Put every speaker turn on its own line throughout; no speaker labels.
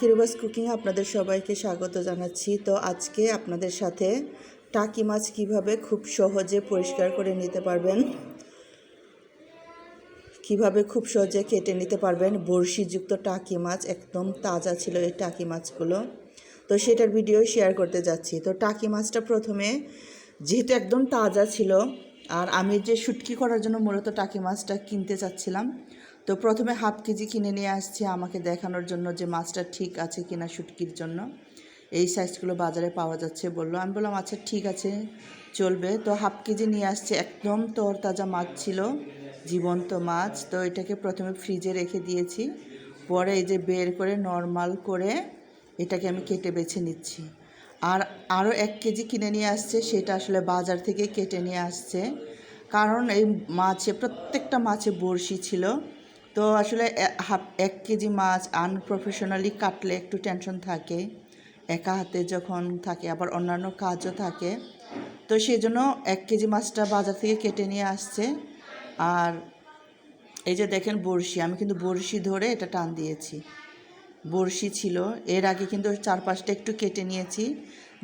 কিরুবাস cooking আপনাদের সবাইকে স্বাগত জানাচ্ছি। তো আজকে আপনাদের সাথে টাকি মাছ কীভাবে খুব সহজে পরিষ্কার করে নিতে পারবেন, কীভাবে খুব সহজে কেটে নিতে পারবেন, বড়শিযুক্ত টাকি মাছ, একদম তাজা ছিল এই টাকি মাছগুলো। তো সেটার ভিডিও শেয়ার করতে যাচ্ছি। তো টাকি মাছটা প্রথমে যেহেতু একদম তাজা ছিল আর আমি যে শুটকি করার জন্য মূলত টাকি মাছটা কিনতে চাচ্ছিলাম, তো প্রথমে হাফ কেজি কিনে নিয়ে আসছি আমাকে দেখানোর জন্য যে মাছটা ঠিক আছে কিনা শুটকির জন্য। এই সাইজগুলো বাজারে পাওয়া যাচ্ছে বলল। আমি বললাম আচ্ছা ঠিক আছে, চলবে। তো হাফ কেজি নিয়ে আসছে, একদম তরতাজা মাছ ছিল, জীবন্ত মাছ। তো এটাকে প্রথমে ফ্রিজে রেখে দিয়েছি। পরে এই যে বের করে নর্মাল করে এটাকে আমি কেটে বেছে নিচ্ছি। আর আরও এক কেজি কিনে নিয়ে আসছে, সেটা আসলে বাজার থেকে কেটে নিয়ে আসছে। কারণ এই মাছে, প্রত্যেকটা মাছে বড়শি ছিল। তো আসলে হাফ, এক কেজি মাছ আনপ্রফেশনালি কাটলে একটু টেনশন থাকে। একা হাতে যখন থাকে, আবার অন্যান্য কাজও থাকে। তো সেই জন্য এক কেজি মাছটা বাজার থেকে কেটে নিয়ে আসছে। আর এই যে দেখেন বড়শি, আমি কিন্তু বড়শি ধরে এটা টান দিয়েছি। বড়শি ছিল। এর আগে কিন্তু চার পাঁচটা একটু কেটে নিয়েছি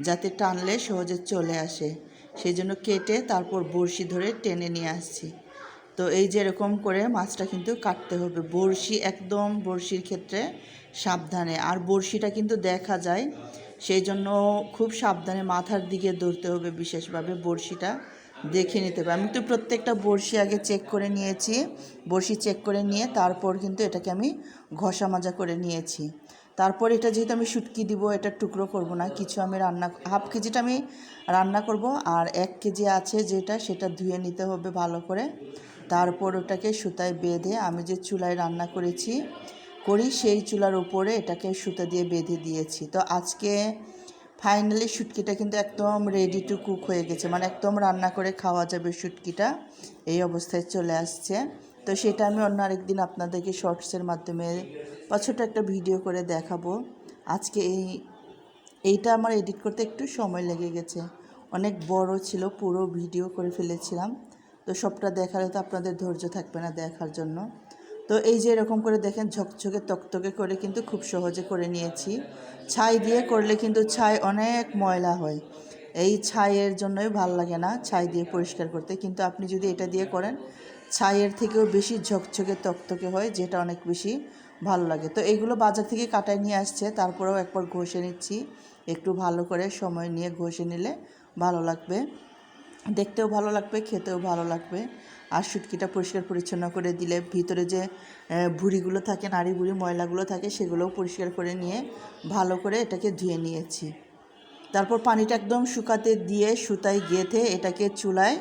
যাতে টানলে সহজে চলে আসে। সেই জন্য কেটে তারপর বড়শি ধরে টেনে নিয়ে আসছি। তো এই যে এরকম করে মাছটা কিন্তু কাটতে হবে। বড়শি একদম বড়শির ক্ষেত্রে সাবধানে। আর বড়শিটা কিন্তু দেখা যায়, সেই জন্য খুব সাবধানে মাথার দিকে ধরতে হবে বিশেষভাবে বড়শিটা। দেখে নিতে হবে। আমি তো প্রত্যেকটা বড়শি আগে চেক করে নিয়েছি। বড়শি চেক করে নিয়ে তারপর কিন্তু এটাকে আমি ঘষা মাজা করে নিয়েছি। তারপর এটা যেহেতু আমি শুটকি দিব, এটা টুকরো করব না, কিছু আমি রান্না হাফ কেজিটা আমি রান্না করব আর এক কেজি আছে যেটা, সেটা ধুয়ে নিতে হবে ভালো করে। তারপর ওটাকে সুতায় বেঁধে আমি যে চুলায় রান্না করেছি, করি সেই চুলার উপরে এটাকে সুতা দিয়ে বেঁধে দিয়েছি। তো আজকে ফাইনালি শুটকিটা কিন্তু একদম রেডি টু কুক হয়ে গেছে। মানে একদম রান্না করে খাওয়া যাবে শুটকিটা। এই অবস্থায় চলে আসছে। তো সেটা আমি অন্য আরেকদিন আপনাদেরকে শর্টসের মাধ্যমে বা একটা ভিডিও করে দেখাবো। আজকে এই, এইটা আমার এডিট করতে একটু সময় লেগে গেছে। অনেক বড় ছিল, পুরো ভিডিও করে ফেলেছিলাম। তো সবটা দেখালে তো আপনাদের ধৈর্য থাকবে না দেখার জন্য। তো এই যে এরকম করে দেখেন ঝকঝকে তকতকে করে কিন্তু খুব সহজে করে নিয়েছি। ছাই দিয়ে করলে কিন্তু ছাই অনেক ময়লা হয়। এই ছাইয়ের জন্যই ভালো লাগে না ছাই দিয়ে পরিষ্কার করতে। কিন্তু আপনি যদি এটা দিয়ে করেন, ছাইয়ের থেকেও বেশি ঝকঝকে তকতকে হয়, যেটা অনেক বেশি ভালো লাগে। তো এইগুলো বাজার থেকে কাটায় নিয়ে আসছে, তারপরেও একবার ঘষে নিচ্ছি। একটু ভালো করে সময় নিয়ে ঘষে নিলে ভালো লাগবে। দেখতেও ভালো লাগবে, খেতেও ভালো লাগবে। আর শুটকিটা পরিষ্কার পরিচ্ছন্ন করে দিলে ভিতরে যে ভুড়িগুলো থাকে, নাড়ি ভুড়ি, ময়লাগুলো থাকে, সেগুলোও পরিষ্কার করে নিয়ে ভালো করে এটাকে ধুয়ে নিয়েছি। তারপর পানিটা একদম শুকাতে দিয়ে সুতায় গেঁথে এটাকে চুলায়